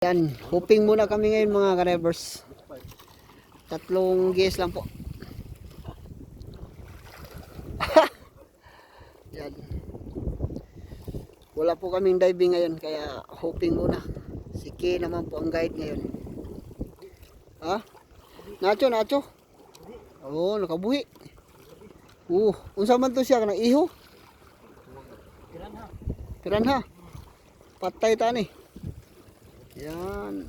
Yan, hoping muna kami ngayon mga ka-revers. Tatlong gas lang po. Yan. Wala po kaming diving ngayon kaya hoping muna. Si Kay naman po ang guide ngayon. Ha? Nacho, Nacho? Oh, nakabuhi. Oo, unsa man to siya kanang iho? Piranha. Patay ta ni. Yan.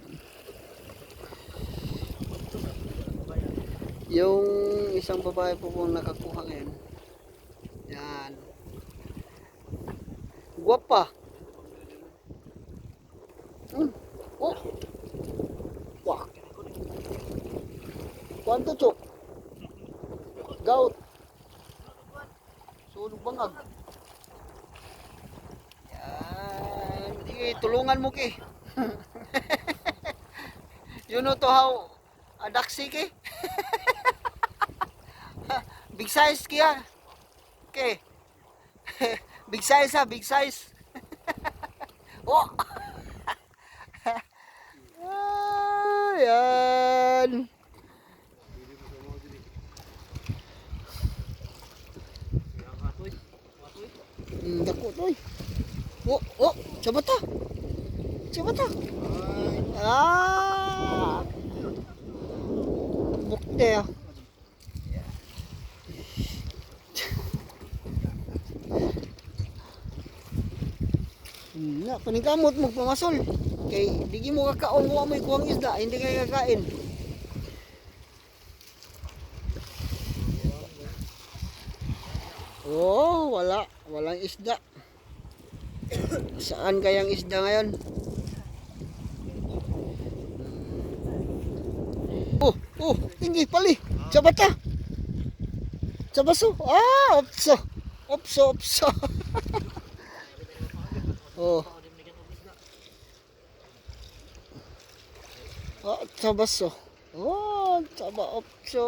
Yung isang babae po pong nakakuha ngayon. Yan. Guwapa. Hmm. Oh. Wah. Kwanto, Chok? Gout. Sunog bangag. Yan. Sige, tulungan mo, Ki. you know to how a daksi ki? big size kaya. Okay. big size ha, big size. oh. ah, yan. Hmm, dako to eh. Oh, oh, coba ta. Coba ta. Ah. Bukte ah. Na, panigamot mo pamasol. Kay di mo kakaon mo amoy kuwang isda, hindi ka kakain. Oh, wala, walang isda. Saan kayang isda ngayon? Oh, tinggi pali. Cabata. Cabaso. Ah, opso. Opso, opso. oh. Ah, oh, cabaso. Oh, caba opso.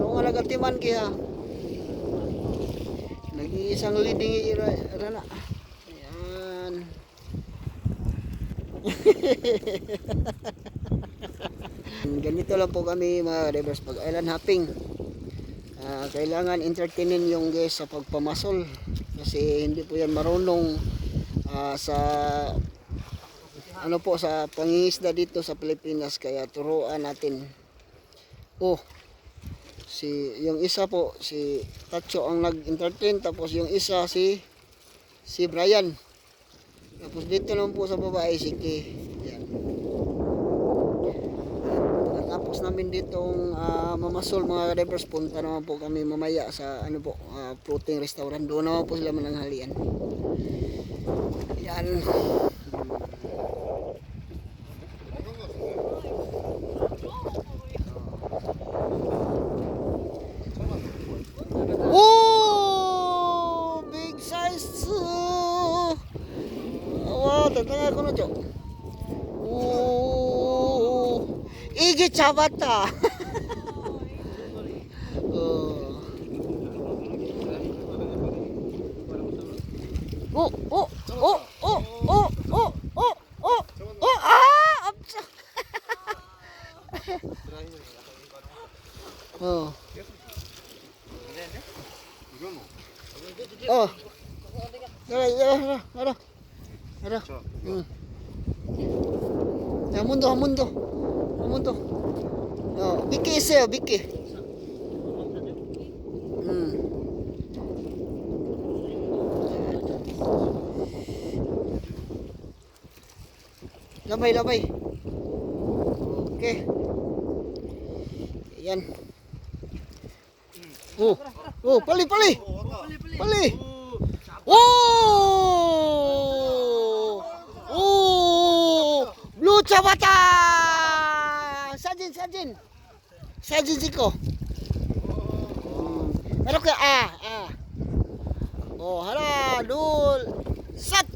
Ano nga lagatiman kaya? Nag-iisang leading ira, rana. Ayan. Hehehehe Ganito lang po kami mga reverse pag island hopping. Ah, kailangan entertainin yung guys sa pagpamasol kasi hindi po yan marunong ah, sa ano po sa pangingisda dito sa Pilipinas kaya turuan natin. Oh, si yung isa po si Tacho ang nag-entertain tapos yung isa si si Brian. Tapos dito naman po sa babae si Kay. Yan. Tapos namin ditong ah, mamasol mga rivers punta naman po kami mamaya sa ano po ah, floating restaurant doon naman po sila mananghalian. Yan. Oh, big size. Wow, tatanga ko na, Jo. 이게 잡았다. 어. 오, 오, 오, 오, 오, 오, 오, 오, 아, 없어. 어. 어. 열어, 열어, 열어, 열어. 응. 야, 문도, 문도. punto. Oh, Biki is eh, Biki. Hmm. Labay, labay. Okay. Ayan. Oh, uh, oh, uh, pali, pali. Pali. Oh! Oh! Blue Chabata! Sajin. Sajin siko. Pero ke ah, ah. Oh, hala, dul. Sat.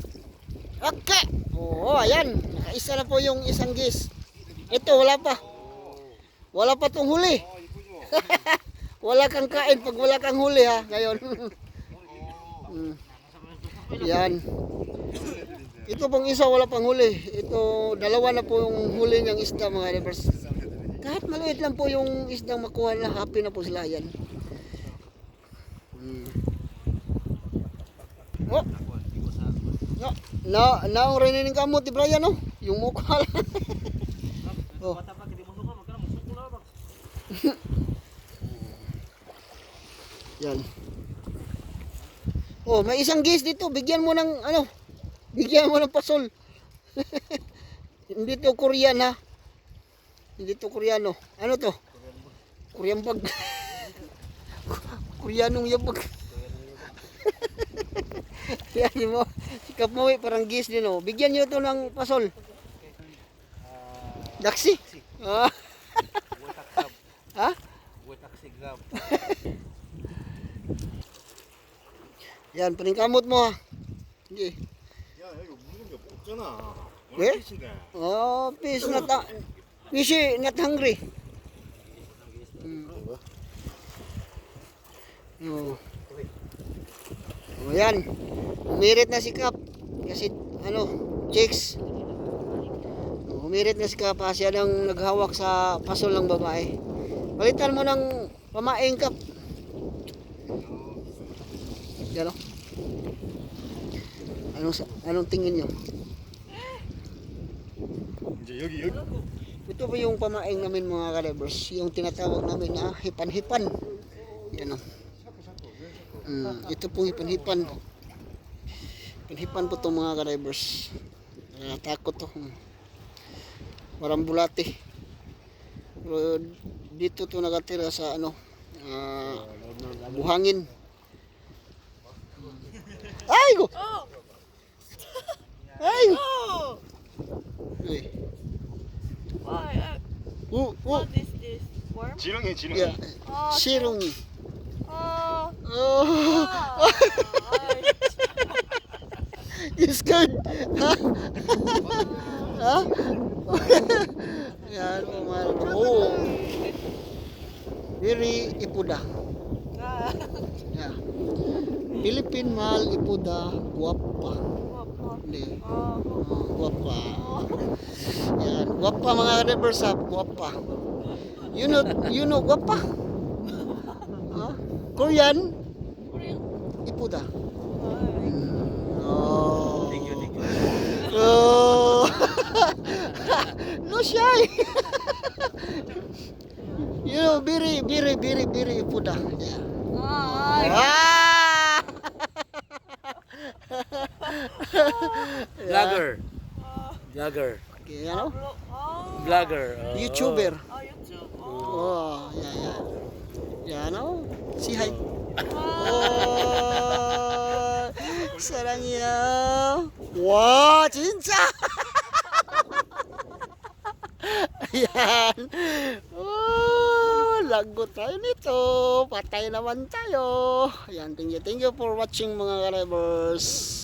Okay. Oh, ayan. Nakaisa na po yung isang gis. Ito, wala pa. Wala pa tong huli. wala kang kain pag wala kang huli ha, ngayon. Mm. Yan. Ito pong isa wala pang huli. Ito dalawa na po yung huli niyang isda mga drivers. Kahit maliit lang po yung isdang makuha na happy na po sila yan. Hmm. Oh. Na, na, na ang rinining kamot ni Brian no? Yung mukha lang. oh. Yan. Oh, may isang gis dito. Bigyan mo ng ano? Bigyan mo ng pasol. Hindi to Korean ha. Hindi to Koreano. Ano to? Korean bag. Koreanong yabag. Yan mo. Si Kapoy eh, parang gis din oh. Bigyan niyo to ng pasol. Daksi. Ah. Ha? Yan, paningkamot mo ha. Hindi. Yan, ay, umunog ka na. Wala eh? na. Oh, peace na ta. fish not hungry. Mm. Oh. Oh, yan. Umirit na si Kap. Kasi, ano, chicks. Oh, Umirit na si Kap. ha. Siya nang naghawak sa pasol ng babae. Palitan mo ng pamaing Kap. Yan o. Anong, sa- anong tingin nyo? 이제 여기 여기 ito po yung pamaing namin mga kalibers, yung tinatawag namin na hipan-hipan. Yan o. Mm, ito pong hipan-hipan. Hipan-hipan po itong mga kalibers. Nakatakot to. Parang bulati. Pero dito to nakatira sa ano, ah, buhangin. Ay! Go! Ay! Oh, Ay! why? Uh, Oh, oh! what is this? Worm? 지렁이 지렁이. Yeah. Oh, Sirong. oh, Oh! oh. Ay. You scared? Ha? ha? Yan po mga Oh. Very ipuda. Ah, Yeah. Philippine mahal ipuda guwapa. what, Hindi. Oh, Oh, guwapa. Yan. Guwapa mga neighbors ha. Guwapa. You know, you know guwapa? Huh? Korean? Ipuda. ay. Oh. Thank you, thank you. Oh. no shy. you know, very, very, very, very puda. Yeah. Ay. Ah! Vlogger. Oh, Vlogger. Okay, ano? blo- oh. Vlogger. oh. YouTuber. Oh, YouTube. Oh. Oh, yeah, yeah. Yeah, ano? Si hi. Oh. Oh, 사랑해요. 와, 진짜. Ayan. Oh, lago tayo nito. Patay naman tayo. Ayan, thank you. Thank you for watching mga karibers.